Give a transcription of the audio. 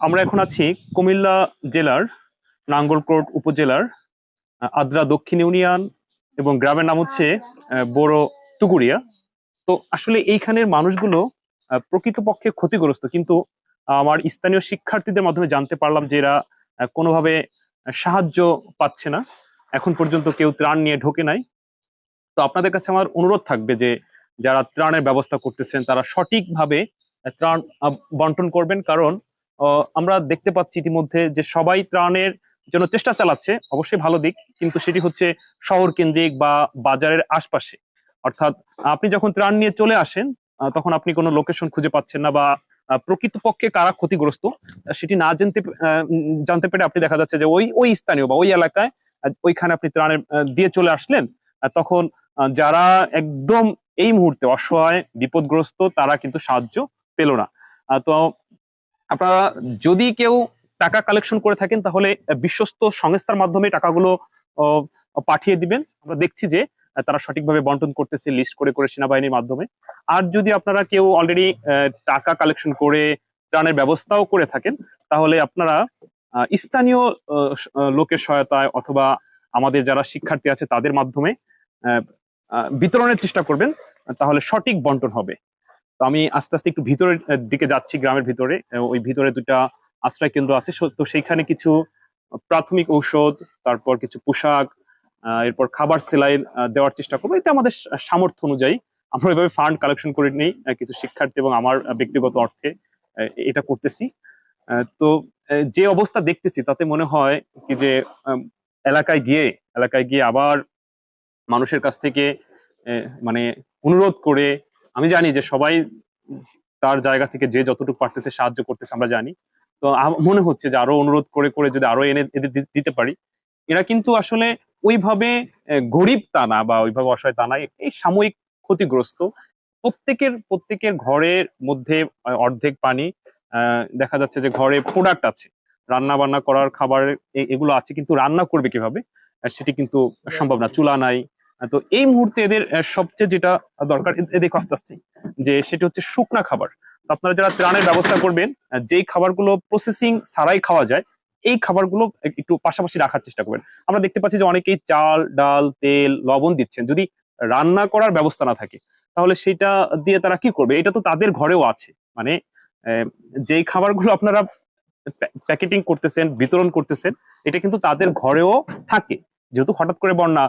আমরা এখন আছি কুমিল্লা জেলার নাঙ্গলকোট উপজেলার আদ্রা দক্ষিণ ইউনিয়ন এবং গ্রামের নাম হচ্ছে বড় টুকুরিয়া। তো আসলে এইখানের মানুষগুলো প্রকৃতপক্ষে ক্ষতিগ্রস্ত, কিন্তু আমার স্থানীয় শিক্ষার্থীদের মাধ্যমে জানতে পারলাম যে এরা কোনোভাবে সাহায্য পাচ্ছে না। এখন পর্যন্ত কেউ ত্রাণ নিয়ে ঢোকে নাই। তো আপনাদের কাছে আমার অনুরোধ থাকবে যে, যারা ত্রাণের ব্যবস্থা করতেছেন, তারা সঠিকভাবে ত্রাণ বন্টন করবেন। কারণ আমরা দেখতে পাচ্ছি ইতিমধ্যে যে সবাই ত্রাণের জন্য চেষ্টা চালাচ্ছে। অবশ্যই ভালো দিক, কিন্তু সেটি হচ্ছে শহর কেন্দ্রিক বা বাজারের আশপাশে। অর্থাৎ আপনি যখন ত্রাণ নিয়ে চলে আসেন তখন আপনি কোনো লোকেশন খুঁজে পাচ্ছেন না বা প্রকৃতপক্ষে কারা ক্ষতিগ্রস্ত সেটি না জানতে জানতে পেরে আপনি দেখা যাচ্ছে যে ওই ওই স্থানীয় বা ওই এলাকায় ওইখানে আপনি ত্রাণের দিয়ে চলে আসলেন তখন যারা একদম এই মুহূর্তে অসহায়, বিপদগ্রস্ত, তারা কিন্তু সাহায্য পেল না। তো আপনারা যদি কেউ টাকা কালেকশন করে থাকেন, তাহলে বিশ্বস্ত সংস্থার মাধ্যমে টাকাগুলো পাঠিয়ে দিবেন। আমরা দেখছি যে তারা সঠিকভাবে বন্টন করতেছে লিস্ট করে করে সেনাবাহিনীর মাধ্যমে। আর যদি আপনারা কেউ অলরেডি টাকা কালেকশন করে, ত্রাণের ব্যবস্থাও করে থাকেন, তাহলে আপনারা স্থানীয় লোকের সহায়তায় অথবা আমাদের যারা শিক্ষার্থী আছে, তাদের মাধ্যমে বিতরণের চেষ্টা করবেন, তাহলে সঠিক বন্টন হবে। তো আমি আস্তে আস্তে একটু ভিতরের দিকে যাচ্ছি গ্রামের ভিতরে। ওই ভিতরে দুটা আশ্রয় কেন্দ্র আছে। তো সেইখানে কিছু প্রাথমিক ঔষধ, তারপর কিছু পোশাক এরপর খাবার সেলাই দেওয়ার চেষ্টা করব। এটা আমাদের সামর্থ্য অনুযায়ী। আমরা ওইভাবে ফান্ড কালেকশন করে নিই কিছু শিক্ষার্থী এবং আমার ব্যক্তিগত অর্থে এটা করতেছি। তো যে অবস্থা দেখতেছি, তাতে মনে হয় কি যে এলাকায় গিয়ে এলাকায় গিয়ে আবার মানুষের কাছ থেকে মানে অনুরোধ করে আমি জানি যে সবাই তার জায়গা থেকে যে যতটুকু পারতেছে সাহায্য করতেছে আমরা জানি। তো মনে হচ্ছে যে আরও অনুরোধ করে করে যদি আরও এনে দিতে পারি। এরা কিন্তু আসলে ওইভাবে গরিব তা না বা ওইভাবে অসহায় তা না এই সাময়িক ক্ষতিগ্রস্ত। প্রত্যেকের প্রত্যেকের ঘরের মধ্যে অর্ধেক পানি আহ, দেখা যাচ্ছে যে ঘরে প্রোডাক্ট আছে। রান্না বান্না করার খাবার এগুলো আছে কিন্তু রান্না করবে কীভাবে? সেটি কিন্তু সম্ভব না। চুলা নাই তো এই মুহূর্তে এদের সবচেয়ে যেটা দরকার এদের আস্তে আস্তে, যে সেটি হচ্ছে শুকনা খাবার। তো আপনারা যারা ত্রাণের ব্যবস্থা করবেন যেই খাবারগুলো প্রসেসিং ছাড়াই খাওয়া যায়, এই খাবারগুলো একটু পাশাপাশি রাখার চেষ্টা করবেন। আমরা দেখতে পাচ্ছি যে অনেকেই চাল, ডাল, তেল, লবণ দিচ্ছেন। যদি রান্না করার ব্যবস্থা না থাকে, তাহলে সেটা দিয়ে তারা কি করবে? এটা তো তাদের ঘরেও আছে। মানে যেই খাবারগুলো আপনারা প্যাকেটিং করতেছেন, বিতরণ করতেছেন, এটা কিন্তু তাদের ঘরেও থাকে। যেহেতু হঠাৎ করে বন্যা